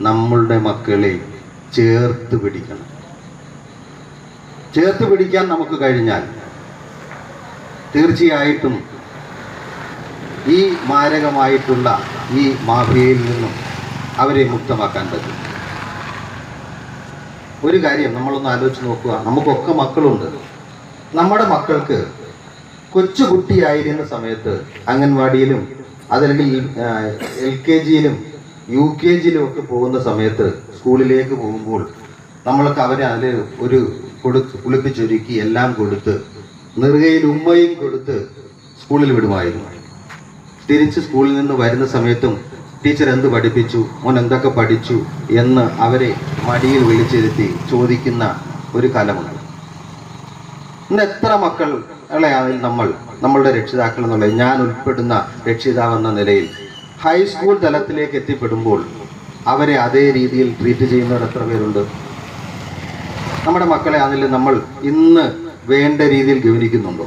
നമ്മളുടെ മക്കളെ ചേർത്ത് പിടിക്കണം. ചേർത്ത് പിടിക്കാൻ നമുക്ക് കഴിഞ്ഞാൽ തീർച്ചയായിട്ടും ഈ മാരകമായിട്ടുള്ള ഈ മാഫിയയിൽ നിന്നും അവരെ മുക്തമാക്കാൻ പറ്റും. ഒരു കാര്യം നമ്മളൊന്ന് ആലോചിച്ച് നോക്കുക. നമുക്കൊക്കെ മക്കളുണ്ട്. നമ്മുടെ മക്കൾക്ക് കൊച്ചുകുട്ടിയായിരുന്ന സമയത്ത് അംഗൻവാടിയിലും അതല്ലെങ്കിൽ എൽ കെ ജിയിലും യു കെ ജിയിലും ഒക്കെ പോകുന്ന സമയത്ത് സ്കൂളിലേക്ക് പോകുമ്പോൾ നമ്മൾക്ക് അവരെ അതിൽ ഒരു കൊടുത്ത് കുളിപ്പിച്ചൊരുക്കി എല്ലാം കൊടുത്ത് നെറുകയിൽ ഉമ്മയും കൊടുത്ത് സ്കൂളിൽ വിടുമായിരുന്നു. തിരിച്ച് സ്കൂളിൽ നിന്ന് വരുന്ന സമയത്തും ടീച്ചർ എന്ത് പഠിപ്പിച്ചു? മോൻ എന്തൊക്കെ പഠിച്ചു? എന്ന് അവരെ മടിയിൽ വിളിച്ചിരുത്തി ചോദിക്കുന്ന ഒരു കാലമുണ്ട്. ഇന്ന് എത്ര അതിൽ നമ്മൾ നമ്മളുടെ രക്ഷിതാക്കൾ എന്നുള്ളത് ഞാൻ ഉൾപ്പെടുന്ന രക്ഷിതാവെന്ന നിലയിൽ ഹൈസ്കൂൾ തലത്തിലേക്ക് എത്തിപ്പെടുമ്പോൾ അവരെ അതേ രീതിയിൽ ട്രീറ്റ് ചെയ്യുന്നവർ എത്ര പേരുണ്ട്? നമ്മുടെ മക്കളെ അതിൽ നമ്മൾ ഇന്ന് വേണ്ട രീതിയിൽ ഗവനിക്കുന്നുണ്ടോ